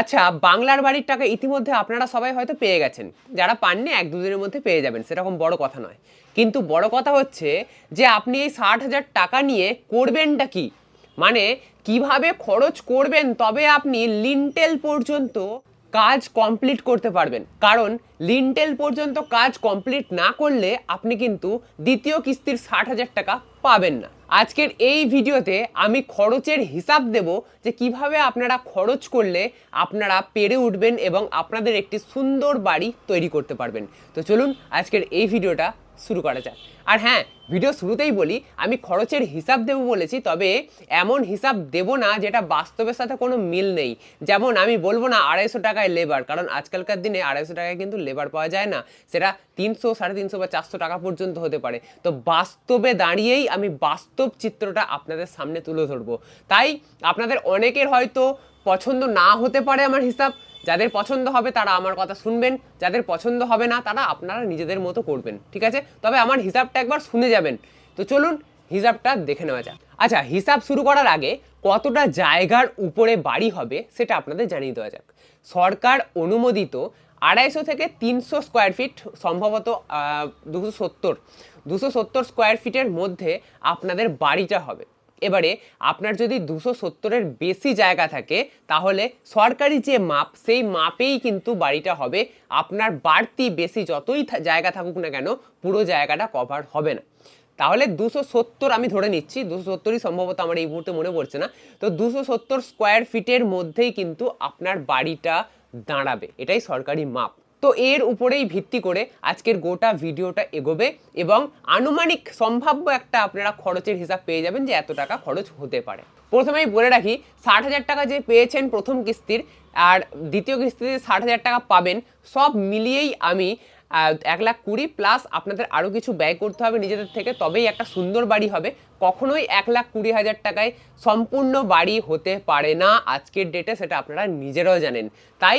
আচ্ছা বাংলার বাড়ির টাকা ইতিমধ্যে আপনারা সবাই হয়তো পেয়ে গেছেন। যারা পাননি, এক দুদিনের মধ্যে পেয়ে যাবেন, সেরকম বড় কথা নয়। কিন্তু বড় কথা হচ্ছে যে, আপনি এই ষাট হাজার টাকা নিয়ে করবেনটা কি? মানে কীভাবে খরচ করবেন, তবে আপনি লিন্টেল পর্যন্ত কাজ কমপ্লিট করতে পারবেন। কারণ লিন্টেল পর্যন্ত কাজ কমপ্লিট না করলে আপনি কিন্তু দ্বিতীয় কিস্তির ষাট হাজার টাকা পাবেন না। আজকের এই ভিডিওতে আমি খরচের হিসাব দেব যে কীভাবে আপনারা খরচ করলে আপনারা পেরে উঠবেন এবং আপনাদের একটি সুন্দর বাড়ি তৈরি করতে পারবেন। তো চলুন আজকের এই ভিডিওটা শুরু করা যাক আর হ্যাঁ ভিডিও শুরুতেই বলি, আমি খরচের হিসাব দেব বলেছি, তবে এমন হিসাব দেব না যেটা বাস্তবের সাথে কোনো মিল নেই। যেমন আমি বলব না আড়াইশো টাকায় লেবার কারণ আজকালকার দিনে আড়াইশো টাকায় কিন্তু লেবার পাওয়া যায় না। সেটা তিনশো, সাড়ে তিনশো বা চারশো টাকা পর্যন্ত হতে পারে। তো বাস্তবে দাঁড়িয়েই আমি বাস্তব চিত্রটা আপনাদের সামনে তুলে ধরবো। তাই আপনাদের অনেকের হয়তো পছন্দ না হতে পারে আমার হিসাব যাদের পছন্দ হবে তারা আমার কথা শুনবেন, যাদের পছন্দ হবে না তারা আপনারা নিজেদের মতো করবেন, ঠিক আছে? তবে আমার হিসাবটা একবার শুনে যাবেন। তো চলুন হিসাবটা দেখে নেওয়া যাক। আচ্ছা হিসাব শুরু করার আগে কতটা জায়গার উপরে বাড়ি হবে সেটা আপনাদের জানিয়ে দেওয়া যাক। সরকার অনুমোদিত আড়াইশো থেকে তিনশো স্কোয়ার ফিট, সম্ভবত দুশো সত্তর। দুশো সত্তর স্কোয়ার ফিটের মধ্যে আপনাদের বাড়িটা হবে। এবারে আপনার যদি দুশো সত্তরের বেশি জায়গা থাকে, তাহলে সরকারি যে মাপ, সেই মাপেই কিন্তু বাড়িটা হবে। আপনার বাড়তি বেশি যতই জায়গা থাকুক না কেন, পুরো জায়গাটা কভার হবে না। তাহলে দুশো সত্তর আমি ধরে নিচ্ছি, দুশো সত্তরই সম্ভবত আমার এই মুহূর্তে মনে পড়ছে না। তো দুশো সত্তর স্কোয়ার ফিটের মধ্যেই কিন্তু আপনার বাড়িটা দাঁড়াবে। এটাই সরকারি মাপ। তো এর উপরেই ভিত্তি করে আজকের গোটা ভিডিওটা এগোবে এবং আনুমানিক সম্ভাব্য একটা আপনারা খরচের হিসাব পেয়ে যাবেন যে এত টাকা খরচ হতে পারে। প্রথমেই বলে রাখি, ষাট হাজার টাকা যে পেয়েছেন প্রথম কিস্তির আর দ্বিতীয় কিস্তিতে ষাট হাজার টাকা পাবেন, সব মিলিয়েই আমি এক লাখ কুড়ি প্লাস আপনাদের আরও কিছু ব্যয় করতে হবে নিজেদের থেকে, তবেই একটা সুন্দর বাড়ি হবে। কখনোই এক লাখ কুড়ি হাজার টাকায় সম্পূর্ণ বাড়ি হতে পারে না আজকের ডেটে সেটা আপনারা নিজেরাও জানেন। তাই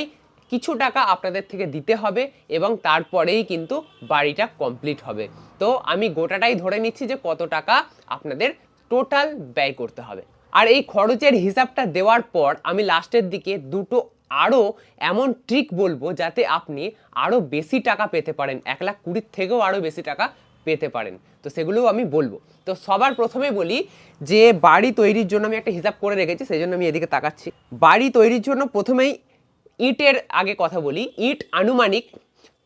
কিছু টাকা আপনাদের থেকে দিতে হবে এবং তারপরেই কিন্তু বাড়িটা কমপ্লিট হবে। তো আমি গোটাটাই ধরে নিচ্ছি যে কত টাকা আপনাদের টোটাল ব্যয় করতে হবে। আর এই খরচের হিসাবটা দেওয়ার পর আমি লাস্টের দিকে দুটো আরও এমন ট্রিক বলব যাতে আপনি আরও বেশি টাকা পেতে পারেন, এক লাখ কুড়ির থেকেও আরও বেশি টাকা পেতে পারেন। তো সেগুলোও আমি বলব। তো সবার প্রথমে বলি যে বাড়ি তৈরির জন্য আমি একটা হিসাব করে রেখেছি, সেই জন্য আমি এদিকে তাকাচ্ছি। বাড়ি তৈরির জন্য প্রথমেই ইটের আগে কথা বলি, ইট আনুমানিক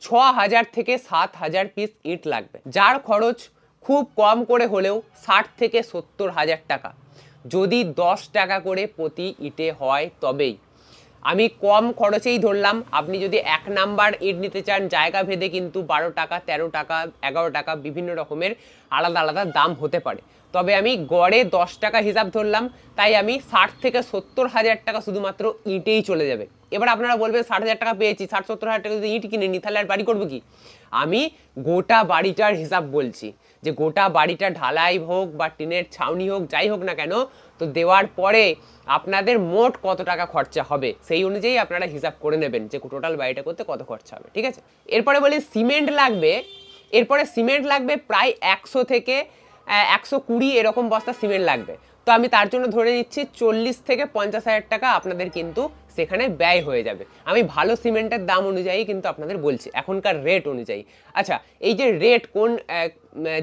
ছ হাজার থেকে সাত হাজার পিস ইট লাগবে। যার খরচ খুব কম করে হলেও ষাট থেকে সত্তর হাজার টাকা। যদি দশ টাকা করে প্রতি ইটে হয় তবেই। আমি কম খরচেই ধরলাম, আপনি যদি এক নাম্বার ইট নিতে চান, জায়গা ভেদে কিন্তু বারো টাকা, তেরো টাকা, এগারো টাকা বিভিন্ন রকমের আলাদা আলাদা দাম হতে পারে। তবে আমি গড়ে দশ টাকা হিসাব ধরলাম, তাই আমি ষাট থেকে সত্তর হাজার টাকা শুধুমাত্র ইটেই চলে যাবে। এবার আপনারা বলবেন, ষাট হাজার টাকা পেয়েছি, ষাট সত্তর হাজার টাকা যদি ইট কিনে নি, তাহলে আর বাড়ি করব কি? আমি গোটা বাড়িটার হিসাব বলছি, যে গোটা বাড়িটা ঢালাই হোক বা টিনের ছাউনি হোক, যাই হোক না কেন, তো দেওয়ার পরে আপনাদের মোট কত টাকা খরচা হবে, সেই অনুযায়ী আপনারা হিসাব করে নেবেন, যে টোটাল বাড়িটা করতে কত খরচা হবে, ঠিক আছে? এরপরে বলি, সিমেন্ট লাগবে, এরপরে সিমেন্ট লাগবে প্রায় একশো থেকে একশো কুড়ি এরকম বস্তা সিমেন্ট লাগবে। তো আমি তার জন্য ধরে নিচ্ছি চল্লিশ থেকে পঞ্চাশ হাজার টাকা আপনাদের কিন্তু সেখানে ব্যয় হয়ে যাবে। আমি ভালো সিমেন্টের দাম অনুযায়ী কিন্তু আপনাদের বলছি, এখনকার রেট অনুযায়ী। আচ্ছা এই যে রেট কোন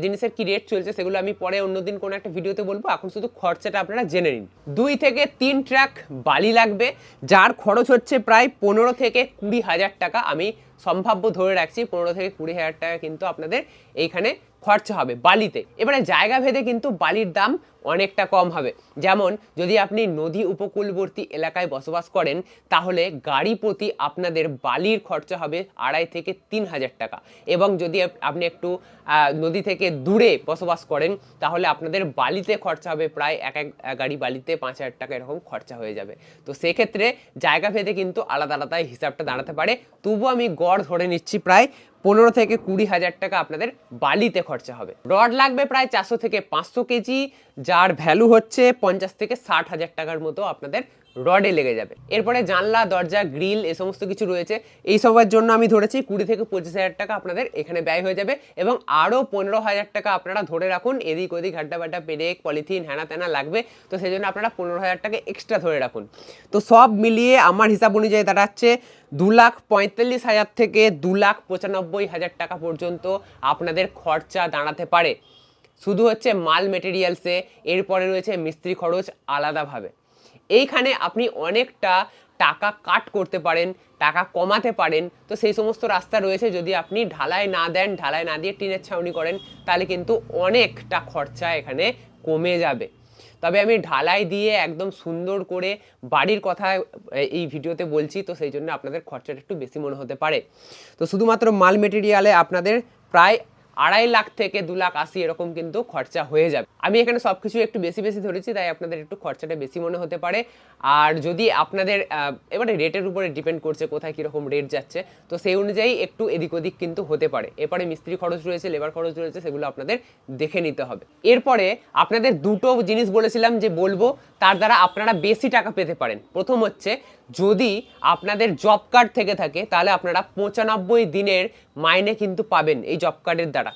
জিনিসের কি রেট চলছে সেগুলো আমি পরে অন্যদিন কোনো একটা ভিডিওতে বলব। এখন শুধু খরচাটা আপনারা জেনে নিন। দুই থেকে তিন ট্রাক বালি লাগবে, যার খরচ হচ্ছে প্রায় পনেরো থেকে কুড়ি হাজার টাকা। আমি সম্ভাব্য ধরে রাখছি, পনেরো থেকে কুড়ি হাজার টাকা কিন্তু আপনাদের এইখানে খরচা হবে বালিতে। এবারে জায়গা ভেদে কিন্তু বালির দাম অনেকটা কম হবে। যেমন, যদি আপনি নদী উপকূলবর্তী এলাকায় বসবাস করেন, তাহলে গাড়ি প্রতি আপনাদের বালির খরচা হবে আড়াই থেকে তিন হাজার টাকা। এবং যদি আপনি একটু নদী থেকে দূরে বসবাস করেন, তাহলে আপনাদের বালিতে খরচা হবে প্রায় এক এক গাড়ি বালিতে পাঁচ হাজার টাকা এরকম খরচা হয়ে যাবে। তো সেক্ষেত্রে জায়গা ভেদে কিন্তু আলাদা আলাদা হিসাবটা দাঁড়াতে পারে। তবুও আমি গড় ধরে নিচ্ছি প্রায় পনেরো থেকে কুড়ি হাজার টাকা আপনাদের বালিতে খরচা হবে। রড লাগবে প্রায় চারশো থেকে পাঁচশো কেজি যার ভ্যালু হচ্ছে পঞ্চাশ থেকে ষাট হাজার টাকার মতো আপনাদের রডে লেগে যাবে। এরপরে জানলা, দরজা গ্রিল এ সমস্ত কিছু রয়েছে। এই সবের জন্য আমি ধরেছি কুড়ি থেকে পঁচিশ হাজার টাকা আপনাদের এখানে ব্যয় হয়ে যাবে এবং আরও পনেরো হাজার টাকা আপনারা ধরে রাখুন, এদিক ওদিক হাড্ডা বাড্ডা, পেরেক, পলিথিন হ্যানা ত্যানা লাগবে। তো সেই জন্য আপনারা পনেরো হাজার টাকা এক্সট্রা ধরে রাখুন। তো সব মিলিয়ে আমার হিসাব অনুযায়ী দাঁড়াচ্ছে দু লাখ পঁয়তাল্লিশ হাজার থেকে দু লাখ পঁচানব্বই হাজার টাকা পর্যন্ত আপনাদের খরচা দাঁড়াতে পারে। শুধু হচ্ছে মাল মেটেরিয়ালসে এরপরে রয়েছে মিস্ত্রি খরচ আলাদাভাবে। এইখানে আপনি অনেকটা টাকা কাট করতে পারেন, টাকা কমাতে পারেন, তো সেই সমস্ত রাস্তা রয়েছে। যদি আপনি ঢালাই না দেন, ঢালাই না দিয়ে টিনের ছাউনি করেন, তাহলে কিন্তু অনেকটা খরচা এখানে কমে যাবে। তবে আমি ঢালাই দিয়ে একদম সুন্দর করে বাড়ির কথা এই ভিডিওতে বলছি, তো সেই জন্য আপনাদের খরচাটা একটু বেশি মনে হতে পারে। তো শুধুমাত্র মাল মেটেরিয়ালে আপনাদের প্রায় আড়াই লাখ থেকে দু লাখ আশি এরকম কিন্তু খরচা হয়ে যাবে। আমি এখানে সব কিছু একটু বেশি বেশি ধরেছি, তাই আপনাদের একটু খরচাটা বেশি মনে হতে পারে। আর যদি আপনাদের এবারে রেটের উপরে ডিপেন্ড করছে কোথায় কীরকম রেট যাচ্ছে, তো সেই অনুযায়ী একটু এদিক ওদিক কিন্তু হতে পারে। এরপরে মিস্ত্রি খরচ রয়েছে লেবার খরচ রয়েছে, সেগুলো আপনাদের দেখে নিতে হবে। এরপরে আপনাদের দুটো জিনিস বলেছিলাম যে বলব, তার দ্বারা আপনারা বেশি টাকা পেতে পারেন। প্রথম হচ্ছে যদি আপনাদের জব কার্ড থেকে থাকে, তাহলে আপনারা পঁচানব্বই দিনের মাইনে কিন্তু পাবেন এই জব কার্ডের দ্বারা।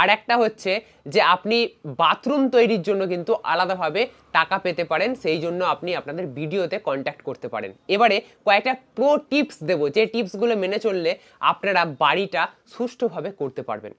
আর একটা হচ্ছে যে আপনি বাথরুম তৈরির জন্য কিন্তু আলাদাভাবে টাকা পেতে পারেন, সেই জন্য আপনি আপনাদের ভিডিওতে কন্ট্যাক্ট করতে পারেন। এবারে কয়েকটা প্রো টিপস দেবো, যে টিপসগুলো মেনে চললে আপনারা বাড়িটা সুষ্ঠুভাবে করতে পারবেন।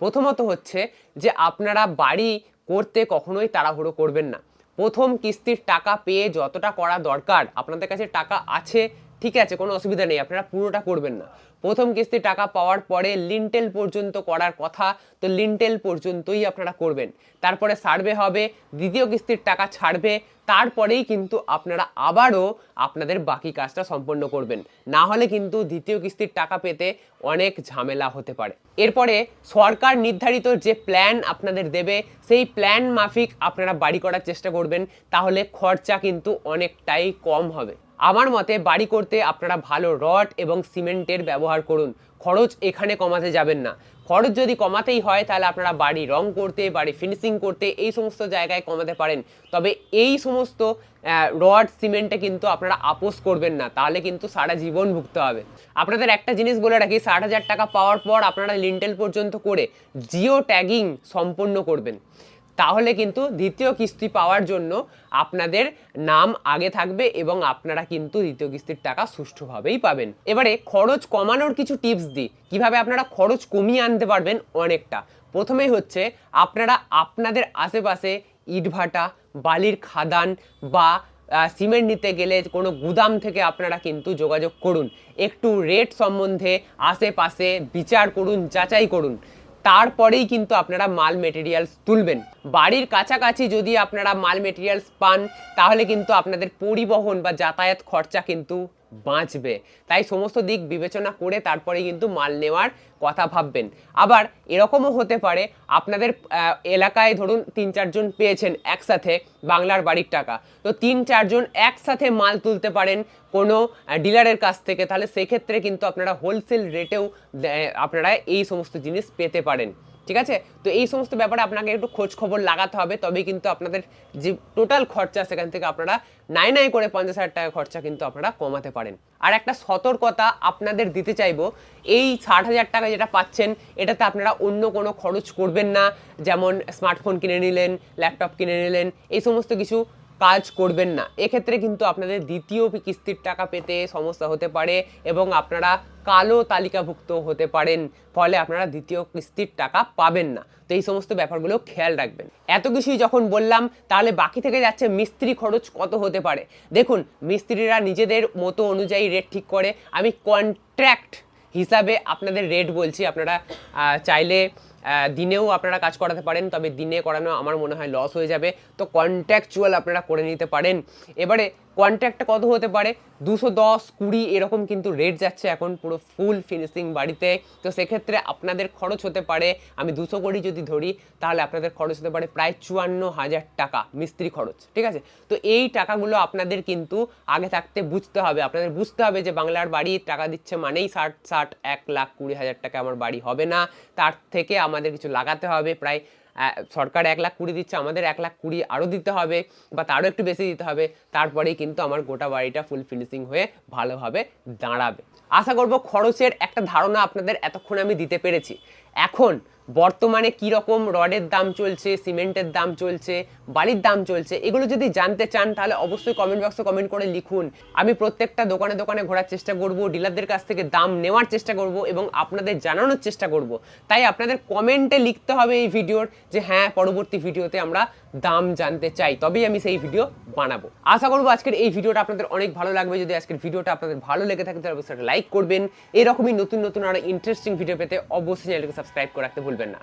প্রথমত হচ্ছে যে আপনারা বাড়ি করতে কখনোই তাড়াহুড়ো করবেন না। প্রথম কিস্তির টাকা পেয়ে যতটা করা দরকার আপনাদের কাছে টাকা আছে ঠিক আছে, কোনো অসুবিধা নেই, আপনারা পুরোটা করবেন না। প্রথম কিস্তির টাকা পাওয়ার পরে লিন্টেল পর্যন্ত করার কথা, তো লিন্টেল পর্যন্তই আপনারা করবেন। তারপরে সার্ভে হবে, দ্বিতীয় কিস্তির টাকা ছাড়বে, তারপরেই কিন্তু আপনারা আবারও আপনাদের বাকি কাজটা সম্পন্ন করবেন। না হলে কিন্তু দ্বিতীয় কিস্তির টাকা পেতে অনেক ঝামেলা হতে পারে। এরপরে সরকার নির্ধারিত যে প্ল্যান আপনাদের দেবে, সেই প্ল্যান মাফিক আপনারা বাড়ি করার চেষ্টা করবেন, তাহলে খরচা কিন্তু অনেকটাই কম হবে। আমার মতে বাড়ি করতে আপনারা ভালো রড এবং সিমেন্টের ব্যবহার করুন। খরচ এখানে কমাতে যাবেন না। খরচ যদি কমাতেই হয়, তাহলে আপনারা বাড়ি রং করতে, বাড়ি ফিনিশিং করতে এই সমস্ত জায়গায় কমাতে পারেন। তবে এই সমস্ত রড, সিমেন্টে কিন্তু আপনারা আপোষ করবেন না। তাহলে কিন্তু সারা জীবন ভুগতে হবে। আপনাদের একটা জিনিস বলে রাখি, ষাট হাজার টাকা পাওয়ার পর আপনারা লিন্টেল পর্যন্ত করে জিও ট্যাগিং সম্পন্ন করবেন। তাহলে কিন্তু দ্বিতীয় কিস্তি পাওয়ার জন্য আপনাদের নাম আগে থাকবে এবং আপনারা কিন্তু দ্বিতীয় কিস্তির টাকা সুষ্ঠুভাবেই পাবেন। এবারে খরচ কমানোর কিছু টিপস দিই। কীভাবে আপনারা খরচ কমিয়ে আনতে পারবেন অনেকটা। প্রথমেই হচ্ছে আপনারা আপনাদের আশেপাশে ইটভাটা বালির খাদান বা সিমেন্ট নিতে গেলে কোনো গুদাম থেকে আপনারা কিন্তু যোগাযোগ করুন। একটু রেট সম্বন্ধে আশেপাশে বিচার করুন, যাচাই করুন। তারপরেই কিন্তু আপনারা মাল মেটেরিয়ালস তুলবেন। বাড়ির কাছাকাছি যদি আপনারা মাল মেটেরিয়ালস পান, তাহলে কিন্তু আপনাদের পরিবহন বা যাতায়াত খরচা কিন্তু বাঁচবে। তাই সমস্ত দিক বিবেচনা করে তারপরে কিন্তু মাল নেওয়ার কথা ভাববেন। আবার এরকমও হতে পারে, আপনাদের এলাকায় ধরুন তিন চারজন পেয়েছেন একসাথে বাংলার বাড়ির টাকা। তো তিন চারজন একসাথে মাল তুলতে পারেন কোনো ডিলারের কাছ থেকে, তাহলে সেক্ষেত্রে কিন্তু আপনারা হোলসেল রেটেও আপনারা এই সমস্ত জিনিস পেতে পারেন। ঠিক আছে? তো এই সমস্ত ব্যাপারে আপনাকে একটু খোঁজ খবর লাগাতে হবে তবে কিন্তু আপনাদের যে টোটাল খরচা সেখান থেকে আপনারা নাই নাই করে পঞ্চাশ হাজার টাকা খরচা কিন্তু আপনারা কমাতে পারেন। আর একটা সতর্কতা আপনাদের দিতে চাইব, এই ষাট হাজার টাকা যেটা পাচ্ছেন, এটাতে আপনারা অন্য কোনো খরচ করবেন না। যেমন স্মার্টফোন কিনে নিলেন ল্যাপটপ কিনে নিলেন, এই সমস্ত কিছু কাজ করবেন না। এক্ষেত্রে কিন্তু আপনাদের দ্বিতীয় কিস্তির টাকা পেতে সমস্যা হতে পারে এবং আপনারা কালো তালিকাভুক্ত হতে পারেন, ফলে আপনারা দ্বিতীয় কিস্তির টাকা পাবেন না। তো এই সমস্ত ব্যাপারগুলো খেয়াল রাখবেন। এত কিছুই যখন বললাম, তাহলে বাকি থেকে যাচ্ছে মিস্ত্রি খরচ কত হতে পারে? দেখুন, মিস্ত্রিরা নিজেদের মতো অনুযায়ী রেট ঠিক করে। আমি কন্ট্রাক্ট হিসাবে আপনাদের রেট বলছি, আপনারা চাইলে দিনেও আপনারা কাজ করাতে পারেন, তবে দিনে করানো আমার মনে হয় লস হয়ে যাবে। তো কন্ট্যাকচুয়াল আপনারা করে নিতে পারেন। এবারে কন্ট্যাক্টটা কত হতে পারে? দুশো দশ, কুড়ি, এরকম কিন্তু রেট যাচ্ছে এখন পুরো ফুল ফিনিশিং বাড়িতে। তো সেক্ষেত্রে আপনাদের খরচ হতে পারে, আমি দুশো কোটি যদি ধরি, তাহলে আপনাদের খরচ হতে পারে প্রায় চুয়ান্ন হাজার টাকা মিস্ত্রি খরচ, ঠিক আছে? তো এই টাকাগুলো আপনাদের কিন্তু আগে থাকতে বুঝতে হবে। আপনাদের বুঝতে হবে যে বাংলার বাড়ি টাকা দিচ্ছে মানেই ষাট ষাট, এক লাখ কুড়ি হাজার টাকা আমার বাড়ি হবে না। তার থেকে আমাদের কিছু লাগাতে হবে, প্রায় সরকার এক লাখ কুড়ি দিচ্ছে, আমাদের এক লাখ কুড়ি আরও দিতে হবে বা তারও একটু বেশি দিতে হবে। তারপরেই কিন্তু আমার গোটা বাড়িটা ফুল ফিনিশিং হয়ে ভালোভাবে দাঁড়াবে। আশা করব খরচের একটা ধারণা আপনাদের এতক্ষণ আমি দিতে পেরেছি। এখন বর্তমানে কি রকম রডের দাম চলছে, সিমেন্টের দাম চলছে বালির দাম চলছে, এগুলো যদি জানতে চান তাহলে অবশ্যই কমেন্ট বক্সে কমেন্ট করে লিখুন। আমি প্রত্যেকটা দোকানে দোকানে ঘোরার চেষ্টা করব, ডিলারদের কাছ থেকে দাম নেওয়ার চেষ্টা করব এবং আপনাদের জানানোর চেষ্টা করব। তাই আপনাদের কমেন্টে লিখতে হবে এই ভিডিওর যে হ্যাঁ পরবর্তী ভিডিওতে আমরা দাম জানতে চাই, তবেই আমি সেই ভিডিও বানাবো। আশা করব আজকের এই ভিডিওটা আপনাদের অনেক ভালো লাগবে। যদি আজকের ভিডিওটা আপনাদের ভালো লেগে থাকে তাহলে অবশ্যই লাইক করবেন। এরকমই নতুন নতুন আরও ইন্টারেস্টিং ভিডিও পেতে অবশ্যই চ্যানেলকে সাবস্ক্রাইব করে রাখতে ভুলবেন না